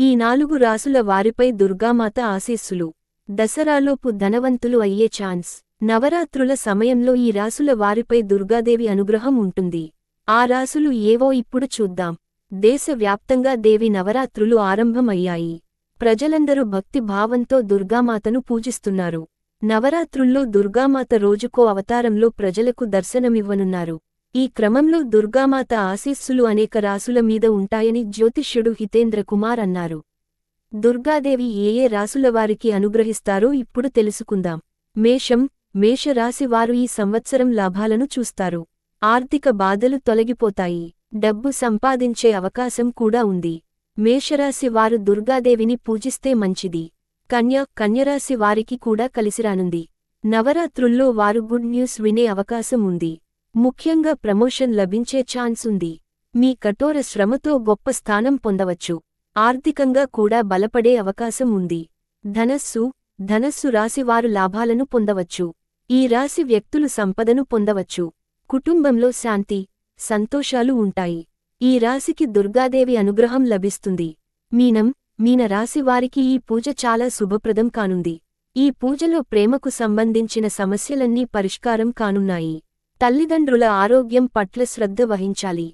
ఈ నాలుగు రాసుల వారిపై దుర్గామాత ఆశీస్సులు. దసరాలోపు ధనవంతులు అయ్యే ఛాన్స్. నవరాత్రుల సమయంలో ఈ రాసుల వారిపై దుర్గాదేవి అనుగ్రహం ఉంటుంది. ఆ రాసులు ఏవో ఇప్పుడు చూద్దాం. దేశవ్యాప్తంగా దేవి నవరాత్రులు ఆరంభమయ్యాయి. ప్రజలందరూ భక్తి భావంతో దుర్గామాతను పూజిస్తున్నారు. నవరాత్రుల్లో దుర్గామాత రోజుకో అవతారంలో ప్రజలకు దర్శనమివ్వనున్నారు. ఈ క్రమంలో దుర్గామాత ఆశీస్సులు అనేక రాసుల మీద ఉంటాయని జ్యోతిష్యుడు హితేంద్ర కుమార్ అన్నారు. దుర్గాదేవి ఏ ఏ రాసుల వారికి అనుగ్రహిస్తారో ఇప్పుడు తెలుసుకుందాం. మేషం మేషరాశి వారు ఈ సంవత్సరం లాభాలను చూస్తారు. ఆర్థిక బాధలు తొలగిపోతాయి. డబ్బు సంపాదించే అవకాశం కూడా ఉంది. మేషరాశి వారు దుర్గాదేవిని పూజిస్తే మంచిది. కన్య కన్యరాశి వారికి కూడా కలిసిరానుంది నవరాత్రుల్లో వారు గుడ్ న్యూస్ వినే అవకాశం ఉంది. ముఖ్యంగా ప్రమోషన్ లభించే ఛాన్స్ ఉంది. మీ కఠోర శ్రమతో గొప్ప స్థానం పొందవచ్చు. ఆర్థికంగా కూడా బలపడే అవకాశం ఉంది. ధనస్సు ధనస్సు రాశివారు లాభాలను పొందవచ్చు. ఈ రాశి వ్యక్తులు సంపదను పొందవచ్చు. కుటుంబంలో శాంతి సంతోషాలు ఉంటాయి. ఈ రాశికి దుర్గాదేవి అనుగ్రహం లభిస్తుంది. మీనం మీన రాశివారికి ఈ పూజ చాలా శుభప్రదం కానుంది. ఈ పూజలో ప్రేమకు సంబంధించిన సమస్యలన్నీ పరిష్కారం కానున్నాయి. తల్లిదండ్రుల ఆరోగ్యం పట్ల శ్రద్ధ వహించాలి.